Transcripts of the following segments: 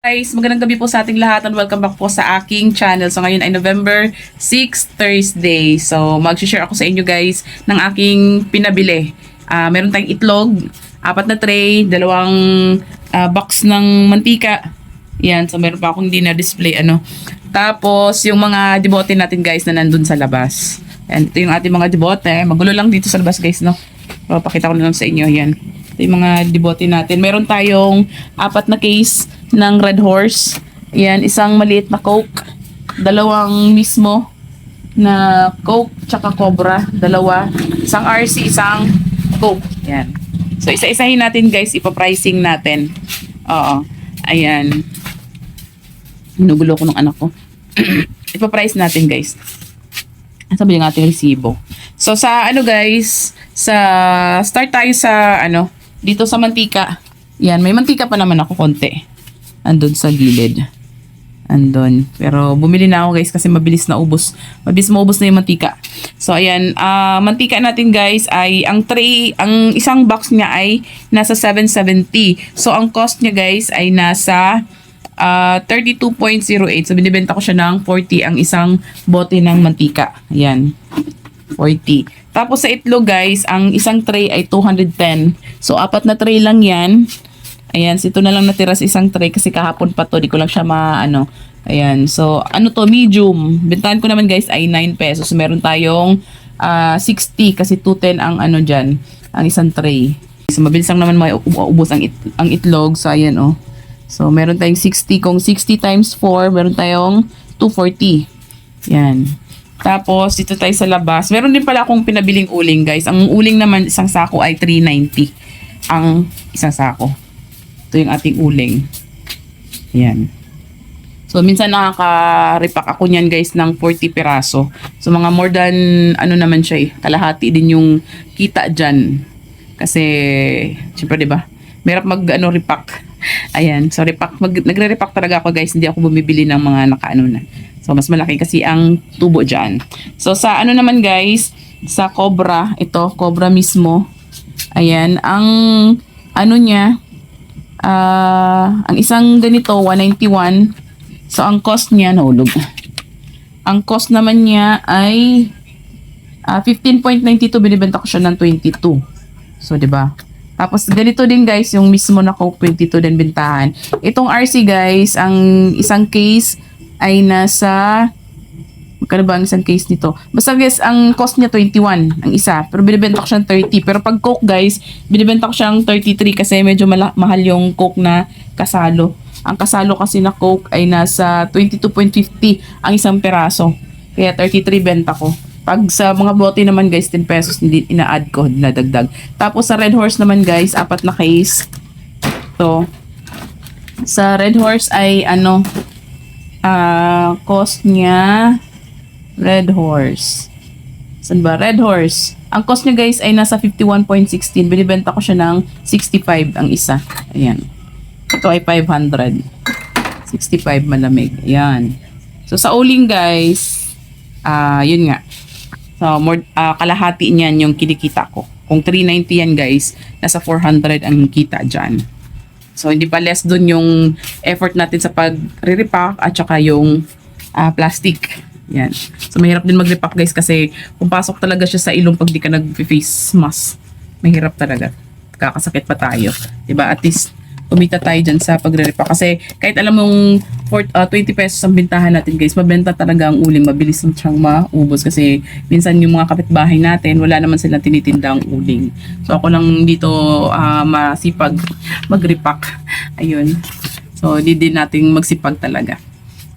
Guys, magandang gabi po sa ating lahat and welcome back po sa aking channel. So ngayon ay November 6, Thursday. So mag-share ako sa inyo guys ng aking pinabili. Ah, meron tayong itlog, apat na tray, dalawang ah, box ng mantika. Yan, so meron pa akong hindi na-display ano. Tapos yung mga debote natin guys na nandun sa labas. Yan, ito yung ating mga debote. Magulo lang dito sa labas guys, no? Pero pakita ko na lang sa inyo, yan. Ito yung mga debote natin. Meron tayong apat na case ng Red Horse. Yan, isang maliit na Coke. Dalawang mismo na Coke tsaka Cobra. Dalawa. Isang RC, isang Coke. Yan. So, isa-isahin natin guys. Ipa-pricing natin. Oo. Ayan. Ginugulo ko ng anak ko. Ipa-price natin guys. Sabi yung ating resibo. So sa ano guys, sa start tayo sa ano, dito sa mantika. Yan, may mantika pa naman ako konti. Andun sa gilid. Andun. Pero bumili na ako guys kasi mabilis na ubos. Mabilis maubos na yung mantika. So ayan, ah mantika natin guys ay ang tray, ang isang box niya ay nasa 770. So ang cost niya guys ay nasa ah 32.08. So binibenta ko siya ng 40 ang isang bote ng mantika. Ayan. 40. Tapos sa itlog guys, ang isang tray ay 210. So apat na tray lang 'yan. Ayan, ito na lang natira sa isang tray kasi kahapon pa to, di ko lang siya maano. Ayan, so ano to, medium. Bentahan ko naman guys ay 9 pesos. So, meron tayong ah, 60 kasi 210 ang ano diyan, ang isang tray. So mabilis lang naman mauubos ang, it, ang itlog. So ayan oh. So meron tayong 60. Kung 60 times 4, meron tayong 240. Yan. Tapos, dito tayo sa labas. Meron din pala akong pinabiling uling, guys. Ang uling naman, isang sako ay 390. Ang isang sako. Ito yung ating uling. Yan. So, minsan nakaka-repack ako niyan, guys, ng 40 piraso. So, mga more than, ano naman siya eh, kalahati din yung kita dyan. Kasi, syempre, ba? Merap mag, ano, repack. Ayan. So, repack, mag, nagre-repack talaga ako, guys. Hindi ako bumibili ng mga nakaano na. So, mas malaki kasi ang tubo dyan. So, sa ano naman, guys, sa Cobra, ito, Cobra mismo. Ayan. Ang, ano niya, ah, ang isang ganito, 191. So, ang cost niya, nahulog. Ang cost naman niya ay ah, 15.92. Binibenta ko siya ng 22. So, di ba? Tapos, ganito din guys, yung mismo na Coke 22 din bintahan. Itong RC guys, ang isang case ay nasa Magkano ba ang isang case nito? Basta guys, ang cost niya 21 ang isa. Pero binibenta ko siyang 30. Pero pag Coke guys, binibenta ko siyang 33 kasi medyo mahal yung Coke na kasalo. Ang kasalo kasi na Coke ay nasa 22.50 ang isang peraso. Kaya 33 benta ko. Pag sa mga bote naman guys, 10 pesos ina-add ko, dinadagdag. Tapos sa Red Horse naman guys, apat na case. To. Sa Red Horse ay ano, ah cost niya Red Horse. Saan ba? Red Horse. Ang cost niya guys ay nasa 51.16. Binibenta ko siya ng 65 ang isa. Ayan. Ito ay 500. 65 malamig. Ayan. So sa uling guys, ah yun nga. So more, ah, kalahati niyan yung kinikita ko. Kung 390 yan guys, nasa 400 ang kita dyan. So hindi pa less dun yung effort natin sa pag-repack at saka yung ah, plastic. Yan. So mahirap din mag-repack guys kasi kung pasok talaga siya sa ilong pag di ka nag-face mask, mahirap talaga. Kakasakit pa tayo. ba? At least kumita tayo dyan sa pagre-repack. Kasi kahit alam mong for, ah, 20 pesos ang bintahan natin guys, mabenta talaga ang uling. Mabilis lang siyang maubos kasi minsan yung mga kapitbahay natin, wala naman silang tinitindang uling. So ako lang dito ah, masipag mag-repack. Ayun. So hindi din natin magsipag talaga.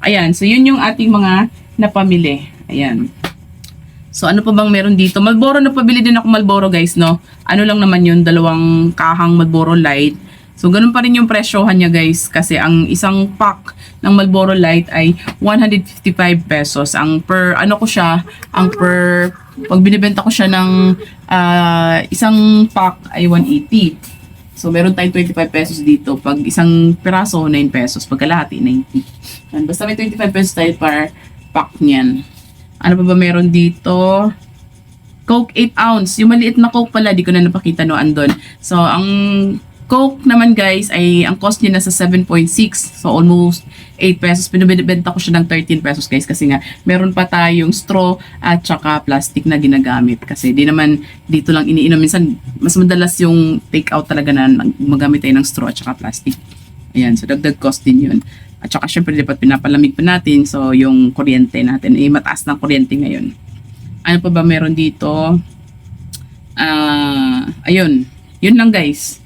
Ayan. So yun yung ating mga napamili. Ayan. So ano pa bang meron dito? Malboro na pabili din ako Malboro guys, no? Ano lang naman yun, dalawang kahang Malboro Light. So ganun pa rin yung presyohan niya guys kasi ang isang pack ng Malboro Light ay 155 pesos. Ang per ano ko siya, ang per pag binibenta ko siya ng ah, isang pack ay 180. So meron tayong 25 pesos dito. Pag isang piraso 9 pesos, pag kalahati 90. Yan. Basta may 25 pesos tayo per pack niyan. Ano pa ba meron dito? Coke 8 ounce. Yung maliit na Coke pala, di ko na napakita no, andon. So, ang Coke naman guys ay ang cost niya nasa 7.6 so almost 8 pesos. Pinabenta ko siya ng 13 pesos guys kasi nga meron pa tayong straw at saka plastic na ginagamit kasi di naman dito lang iniinom. Minsan mas madalas yung take out talaga na mag- magamit tayo ng straw at saka plastic. Ayan, so dagdag cost din yun. At saka syempre dapat pinapalamig pa natin so yung kuryente natin ay mataas ng kuryente ngayon. Ano pa ba meron dito? Ah, ayun. Yun lang guys.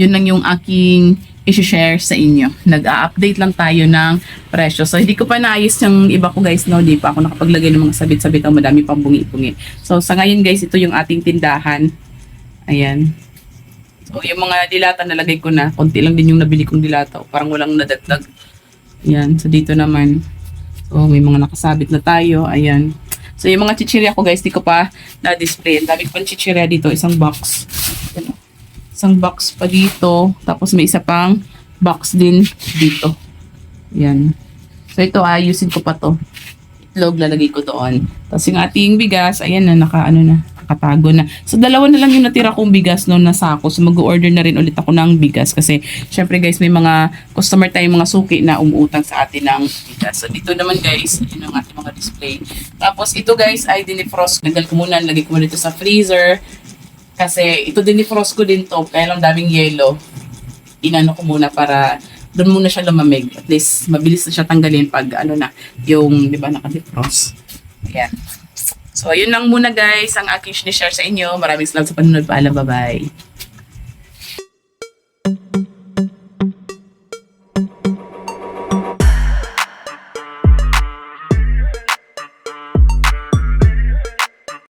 Yun lang yung aking i-share sa inyo. Nag-a-update lang tayo ng presyo. So, hindi ko pa naayos yung iba ko guys, no? Hindi pa ako nakapaglagay ng mga sabit-sabit ang madami pang bungi-bungi. So, sa ngayon guys, ito yung ating tindahan. Ayan. So, yung mga dilata nalagay ko na. Konti lang din yung nabili kong dilata. Parang walang nadagdag. Ayan. So, dito naman. So, may mga nakasabit na tayo. Ayan. So, yung mga chichirya ko guys, di ko pa na-display. Ang dami pang chichirya dito. Isang box. Isang box pa dito. Tapos may isa pang box din dito. Ayan. So, ito ayusin ko pa to. Itlog lalagay ko doon. Tapos yung ating bigas, ayan na, naka ano na, nakatago na. So, dalawa na lang yung natira kong bigas no na sako. So, mag-order na rin ulit ako ng bigas kasi syempre guys, may mga customer tayong mga suki na umuutang sa atin ng bigas. So, dito naman guys, yun ang ating mga display. Tapos, ito guys ay dinifrost. Nagal ko muna, lagay ko muna dito sa freezer. Kasi ito dinifrost ko din to, kaya lang daming yellow. Inano ko muna para doon muna siya lumamig. At least, mabilis na siya tanggalin pag ano na, yung, di ba, naka-defrost. Ayan. So, yun lang muna guys, ang aking share sa inyo. Maraming salamat sa panunod. Paalam, bye-bye.